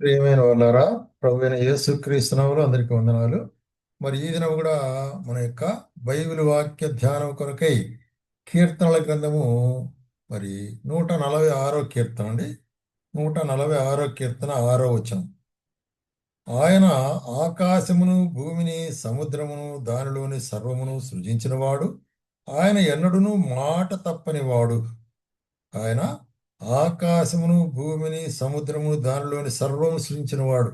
ప్రియమైన వాళ్ళారా ప్రభు అయిన యేసుక్రీస్తునవులు అందరికీ వందనాలు. మరి ఈ దినం కూడా మన యొక్క బైబిల్ వాక్య ధ్యానం కొరకై కీర్తనల గ్రంథము మరి నూట నలభై ఆరో కీర్తన అండి. నూట నలభై ఆరో కీర్తన ఆరో వచనం. ఆయన ఆకాశమును భూమిని సముద్రమును దానిలోని సర్వమును సృజించినవాడు. ఆయన ఎన్నడూను మాట తప్పనివాడు. ఆయన ఆకాశమును భూమిని సముద్రమును దానిలోని సర్వము సృజించినవాడు.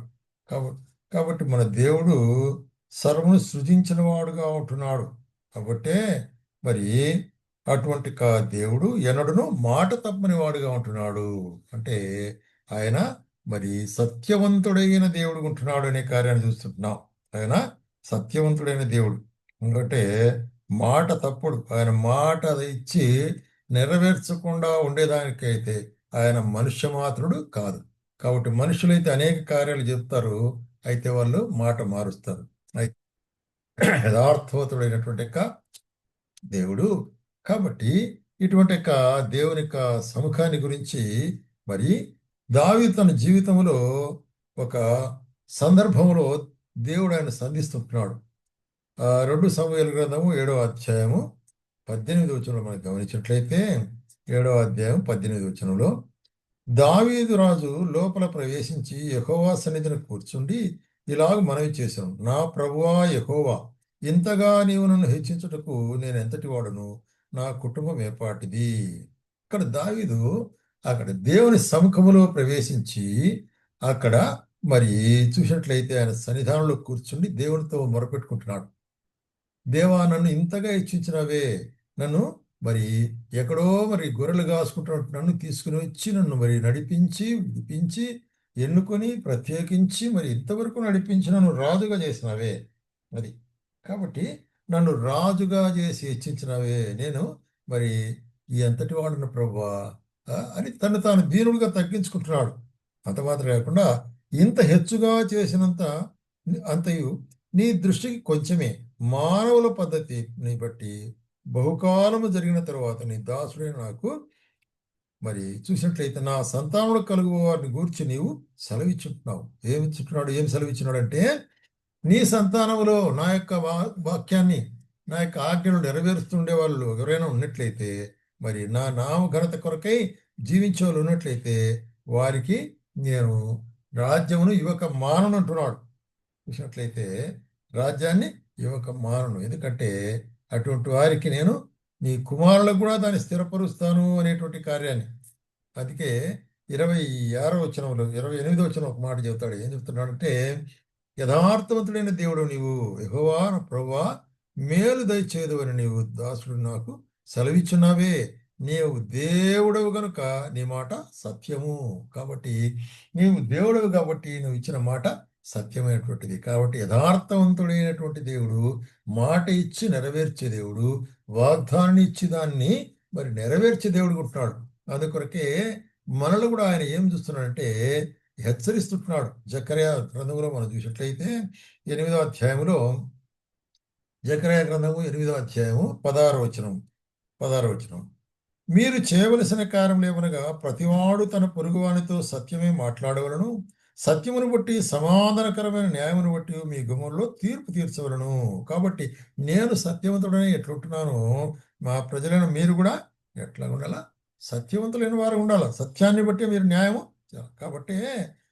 కాబట్టి కాబట్టి మన దేవుడు సర్వము సృజించిన వాడుగా ఉంటున్నాడు. కాబట్టే మరి అటువంటి కా దేవుడు ఎనడును మాట తప్పని వాడుగా ఉంటున్నాడు. అంటే ఆయన మరి సత్యవంతుడైన దేవుడు ఉంటున్నాడు అనే కార్యాన్ని చూస్తుంటున్నాం. ఆయన సత్యవంతుడైన దేవుడు. ఎందుకంటే మాట తప్పుడు. ఆయన మాట ఇచ్చి నెరవేర్చకుండా ఉండేదానికైతే ఆయన మనుష్య మాత్రుడు కాదు. కాబట్టి మనుషులైతే అనేక కార్యాలు చెప్తారు అయితే వాళ్ళు మాట మారుస్తారు. అయితే యథార్థవంతుడైనటువంటి యొక్క దేవుడు. కాబట్టి ఇటువంటి యొక్క దేవుని యొక్క సముఖాన్ని గురించి మరి దావి తన జీవితంలో ఒక సందర్భంలో దేవుడు ఆయన సంధిస్తుంటున్నాడు. ఆ రెండు సమయాల గ్రంథము ఏడో అధ్యాయము పద్దెనిమిది వచనంలో మనం గమనించినట్లయితే ఏడవ అధ్యాయం పద్దెనిమిది వచనంలో దావీదు రాజు లోపల ప్రవేశించి యహోవా సన్నిధిని కూర్చుండి ఇలాగ మనవి చేశాను. నా ప్రభువా యహోవా ఇంతగా నీవు నన్ను హెచ్చించుటకు నేను ఎంతటి వాడును? నా కుటుంబం ఏపాటిది ఇక్కడ దావీదు అక్కడ దేవుని సముఖములో ప్రవేశించి అక్కడ మరి చూసినట్లయితే ఆయన సన్నిధానంలో కూర్చుండి దేవునితో మొరపెట్టుకుంటున్నాడు. దేవా నన్ను ఇంతగా హెచ్చించినవే నన్ను మరి ఎక్కడో మరి గొర్రెలు కాసుకుంటున్నట్టు నన్ను తీసుకుని వచ్చి నన్ను మరి నడిపించి విడిపించి ఎన్నుకొని ప్రత్యేకించి మరి ఇంతవరకు నడిపించి నన్ను రాజుగా చేసినవే అది కాబట్టి నన్ను రాజుగా చేసి హెచ్చించినవే నేను మరి ఈ అంతటి వాడిన ప్రభువా అని తను తాను దీనుడుగా తగ్గించుకుంటున్నాడు. అంత మాత్రం కాకుండా ఇంత హెచ్చుగా చేసినంత అంతయు నీ దృష్టికి కొంచెమే మానవుల పద్ధతిని బట్టి బహుకాలము జరిగిన తరువాత నీ దాసుడైన నాకు మరి చూసినట్లయితే నా సంతానంలో కలుగు వారిని గూర్చి నీవు సెలవిచ్చుంటున్నావు ఏమిచ్చుంటున్నాడు ఏం సెలవిచ్చున్నాడు అంటే నీ సంతానములో నా యొక్క వా- వాక్యాన్ని నా యొక్క ఆజ్ఞలు నెరవేరుస్తుండే వాళ్ళు ఎవరైనా ఉన్నట్లయితే మరి నా నామ ఘనత కొరకై జీవించే వాళ్ళు ఉన్నట్లయితే వారికి నేను రాజ్యమును యువక మానను అంటున్నాడు. చూసినట్లయితే రాజ్యాన్ని యువక మానను. ఎందుకంటే అటువంటి వారికి నేను నీ కుమారులకు కూడా దాన్ని స్థిరపరుస్తాను అనేటువంటి కార్యాన్ని. అందుకే ఇరవై ఆరో వచనంలో ఇరవై ఎనిమిదో వచనం ఒక మాట చెబుతాడు. ఏం చెప్తున్నాడంటే యథార్థవంతుడైన దేవుడు నీవు యహోవా నా ప్రభువా మేలు దయచేదు అని నీవు దాసుడు నాకు సెలవిచ్చున్నావే. నీవు దేవుడవు గనుక నీ మాట సత్యము. కాబట్టి నీవు దేవుడవు కాబట్టి నువ్వు ఇచ్చిన మాట సత్యమైనటువంటిది. కాబట్టి యథార్థవంతుడైనటువంటి దేవుడు మాట ఇచ్చి నెరవేర్చే దేవుడు వాగ్దానాన్ని ఇచ్చి దాన్ని మరి నెరవేర్చే దేవుడు ఉంటున్నాడు. అందుకొరకే మనలో కూడా ఆయన ఏం చూస్తున్నాడంటే హెచ్చరిస్తుంటున్నాడు. జకర్యా గ్రంథంలో మనం చూసినట్లయితే ఎనిమిదో అధ్యాయంలో జకర్యా గ్రంథము ఎనిమిదో అధ్యాయము పదారవచనం వచనం వచనం. మీరు చేయవలసిన కార్యం లేవనగా ప్రతివాడు తన పొరుగువానితో సత్యమే మాట్లాడవలను సత్యమును బట్టి సమాధానకరమైన న్యాయమును బట్టి మీ గుమంలో తీర్పు తీర్చవలను. కాబట్టి నేను సత్యవంతుడని ఎట్లుంటున్నాను మా ప్రజలైన మీరు కూడా ఎట్లా ఉండాలా? సత్యవంతులైన వారు ఉండాలి? సత్యాన్ని బట్టి మీరు న్యాయము కాబట్టి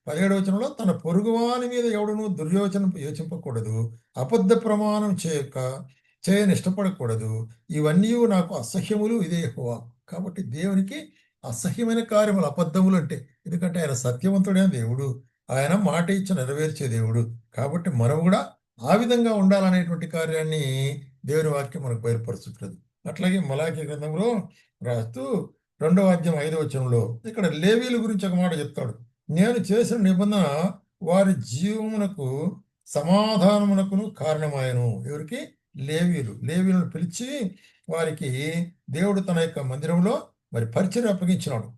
పదిహేడు వచనంలో తన పొరుగువాని మీద ఎవడను దుర్యోచన యోచింపకూడదు అబద్ధ ప్రమాణం చేయక చేయని ఇష్టపడకూడదు. ఇవన్నీ నాకు అసహ్యములు ఇదే హోవా కాబట్టి దేవునికి అసహ్యమైన కార్యములు అబద్ధములు అంటే ఎందుకంటే ఆయన సత్యవంతుడైన దేవుడు. ఆయన మాట ఇచ్చి నెరవేర్చే దేవుడు. కాబట్టి మనం కూడా ఆ విధంగా ఉండాలనేటువంటి కార్యాన్ని దేవుని వాక్యం మనకు బయలుపరుచుంటుంది అట్లాగే మలాఖీ గ్రంథంలో రాస్తూ రెండవ అధ్యాయం ఐదవ వచనంలో ఇక్కడ లేవీల గురించి ఒక మాట చెప్తాడు. నేను చేసిన నిబంధన వారి జీవమునకు సమాధానమునకును కారణమాయను. ఎవరికి? లేవీలు లేవీలను పిలిచి వారికి దేవుడు తన యొక్క మందిరంలో మరి పరిచయం అప్పగించినాడు.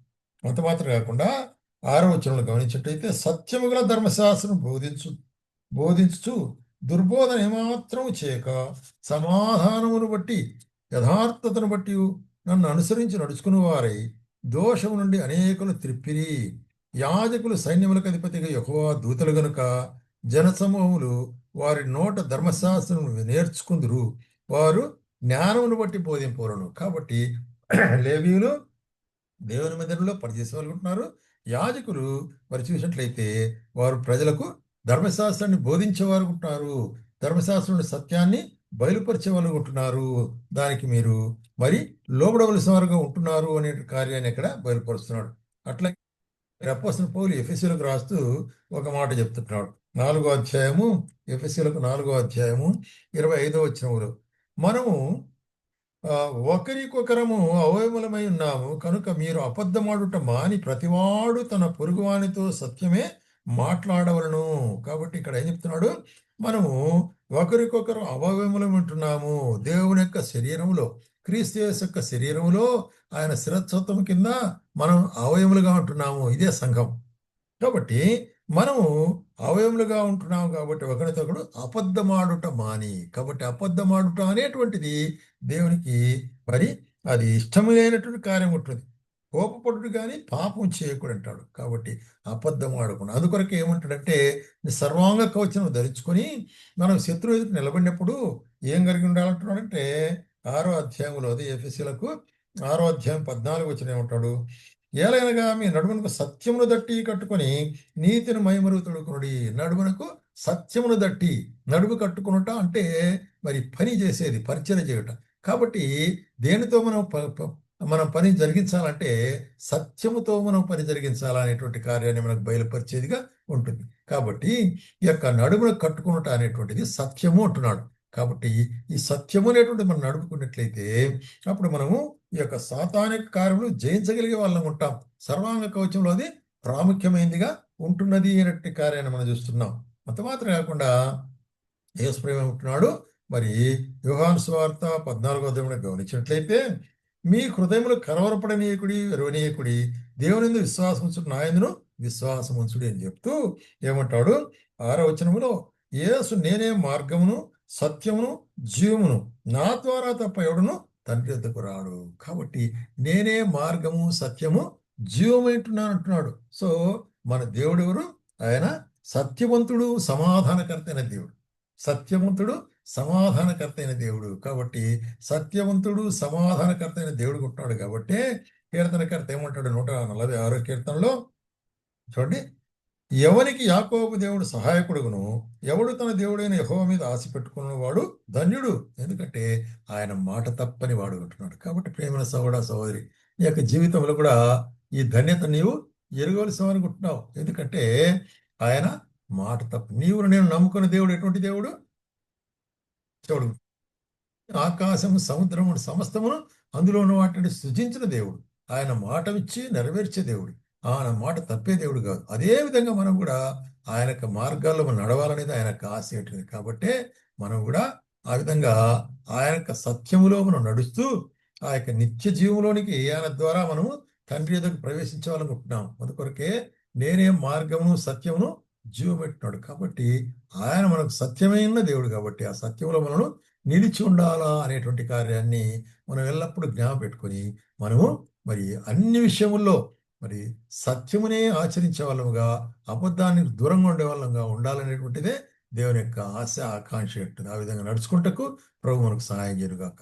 అంత మాత్రం కాకుండా ఆరో వచనంలో గమనించినట్టయితే సత్యము గల ధర్మశాస్త్రం బోధించు బోధించు దుర్బోధన ఏమాత్రం చేయక సమాధానమును బట్టి యథార్థతను బట్టి నన్ను అనుసరించి నడుచుకుని వారై దోషము నుండి అనేకులు త్రిప్పిరి. యాజకులు సైన్యములకు అధిపతిగా ఎక్కువ దూతలు గనుక జనసమూహములు వారి నోట ధర్మశాస్త్రం నేర్చుకుందురు. వారు జ్ఞానమును బట్టి బోధింపవలను కాబట్టి లేవీలు దేవుని మందిరంలో పనిచేసే వాళ్ళు ఉంటున్నారు. యాజకులు మరి చూసినట్లయితే వారు ప్రజలకు ధర్మశాస్త్రాన్ని బోధించేవారు ఉంటున్నారు ధర్మశాస్త్రం సత్యాన్ని బయలుపరిచే వాళ్ళు ఉంటున్నారు. దానికి మీరు మరి లోబడవలసిన వారుగా ఉంటున్నారు అనే కార్యాన్ని ఇక్కడ బయలుపరుస్తున్నాడు. అట్లా అపోసిన పౌలు ఎఫ్ఎస్సీలకు రాస్తూ ఒక మాట చెప్తున్నాడు. నాలుగో అధ్యాయము ఎఫ్ఎస్సీలకు నాలుగో అధ్యాయము ఇరవై ఐదో వచ్చినములు మనము ఒకరికొకరము అవయములమై ఉన్నాము. కనుక మీరు అబద్ధమాడుట మాని ప్రతివాడు తన పొరుగువానితో సత్యమే మాట్లాడవలను. కాబట్టి ఇక్కడ ఏం చెప్తున్నాడు? మనము ఒకరికొకరు అవయములం ఉంటున్నాము. దేవుని యొక్క శరీరంలో క్రీస్తు యొక్క శరీరంలో ఆయన శిరస్వత్వం కింద మనం అవయములుగా ఉంటున్నాము. ఇదే సంఘం. కాబట్టి మనము అవయములుగా ఉంటున్నాం కాబట్టి ఒకరితోకడు అబద్ధమాడుట మాని. కాబట్టి అబద్ధమాడుట అనేటువంటిది దేవునికి మరి అది ఇష్టమైనటువంటి కార్యం ఉంటుంది. కోపపడుడు కానీ పాపం చేయకూడదు అంటాడు. కాబట్టి అబద్ధం ఆడకుండా అందుకొరకు ఏమంటాడంటే సర్వాంగ కవచం ధరించుకొని మనం శత్రువు ఎదుట నిలబడినప్పుడు ఏం కలిగి ఉండాలంటున్నాడంటే ఆరో అధ్యాయంలో అది ఎఫ్ఎస్సీలకు ఆరో అధ్యాయం పద్నాలుగు వచ్చిన ఏమంటాడు? ఏలైనగా మీ నడుమునకు సత్యమును దట్టి కట్టుకొని నీతిని మైమరుగుతుడు కొనుడి. నడుమునకు సత్యమును దట్టి నడుము కట్టుకునుట అంటే మరి పని చేసేది పరిచయం చేయటం. కాబట్టి దేనితో మనం ప- మనం పని జరిగించాలంటే సత్యముతో మనం పని జరిగించాలనేటువంటి కార్యాన్ని మనకు బయలుపరిచేదిగా ఉంటుంది. కాబట్టి ఈ యొక్క నడుమును కట్టుకునుట అనేటువంటిది సత్యము అంటున్నాడు. కాబట్టి ఈ సత్యము అనేటువంటి మనం నడుపుకున్నట్లయితే అప్పుడు మనము ఈ యొక్క సాతానిక కార్యములు జయించగలిగే వాళ్ళం ఉంటాం. సర్వాంగ కవచంలో అది ప్రాముఖ్యమైనదిగా ఉంటున్నది అనేటువంటి కార్యాన్ని మనం చూస్తున్నాం. అంత మాత్రం కాకుండా యేసుప్రేమ ఉంటున్నాడు. మరి యోహాను స్వార్త పద్నాలుగో అధ్యాయంలో గమనించినట్లయితే మీ హృదయములు కలవరపడనీయకుడి రవనీయకుడి దేవుని యందు విశ్వాసం ఉంచుడు నాయందును విశ్వాసం అని చెప్తూ ఏమంటాడు? ఆరో వచనములో యేసు నేనే మార్గమును సత్యమును జీవమును నా ద్వారా తప్ప ఎవడును తండ్రి వద్దకు రాడు. కాబట్టి నేనే మార్గము సత్యము జీవమైంటున్నాను అంటున్నాడు. సో మన దేవుడు ఎవరు ఆయన సత్యవంతుడు సమాధానకర్త అయిన దేవుడు. సత్యవంతుడు సమాధానకర్త అయిన దేవుడు. కాబట్టి సత్యవంతుడు సమాధానకర్త అయిన దేవుడు ఉంటున్నాడు. కాబట్టి కీర్తనకర్త ఏమంటాడు? నూట నలభై ఆరో కీర్తనలో చూడండి. ఎవరికి యాకోబు దేవుడు సహాయకుడుగును ఎవడు తన దేవుడైన యహోవ మీద ఆశ పెట్టుకున్న వాడు ధన్యుడు. ఎందుకంటే ఆయన మాట తప్పని వాడు అంటున్నాడు. కాబట్టి ప్రేమల సహోదర సహోదరి నీ యొక్క జీవితంలో కూడా ఈ ధన్యత నీవు ఎరగవలసిన అనుకుంటున్నావు. ఎందుకంటే ఆయన మాట తప్ప నీవు నేను నమ్ముకున్న దేవుడు ఎటువంటి దేవుడు? చూడు ఆకాశము సముద్రము సమస్తమును అందులో ఉన్న వాటిని సృజించిన దేవుడు. ఆయన మాట ఇచ్చి నెరవేర్చే దేవుడు. ఆయన మాట తప్పే దేవుడు కాదు. అదే విధంగా మనం కూడా ఆయన యొక్క మార్గాల్లో మనం నడవాలనేది ఆయన యొక్క ఆశ ఏంటిది? కాబట్టి మనం కూడా ఆ విధంగా ఆయన యొక్క సత్యములో మనం నడుస్తూ ఆ యొక్క నిత్య జీవంలోనికి ఆయన ద్వారా మనము తండ్రి ఎదురు ప్రవేశించాలనుకుంటున్నాం. అందుకొరకే నేనే మార్గమును సత్యమును జీవబెట్టినాడు. కాబట్టి ఆయన మనకు సత్యమైన దేవుడు కాబట్టి ఆ సత్యంలో మనను నిలిచి ఉండాలా అనేటువంటి కార్యాన్ని మనం ఎల్లప్పుడూ జ్ఞాపం పెట్టుకొని మనము మరి అన్ని విషయముల్లో మరి సత్యమునే ఆచరించే వాళ్ళముగా అబద్ధానికి దూరంగా ఉండే వాళ్ళంగా ఉండాలనేటువంటిదే దేవుని యొక్క ఆశ ఆకాంక్ష ఉంటుంది ఆ విధంగా నడుచుకుంటకు ప్రభు మనకు సహాయం చేయరుగాక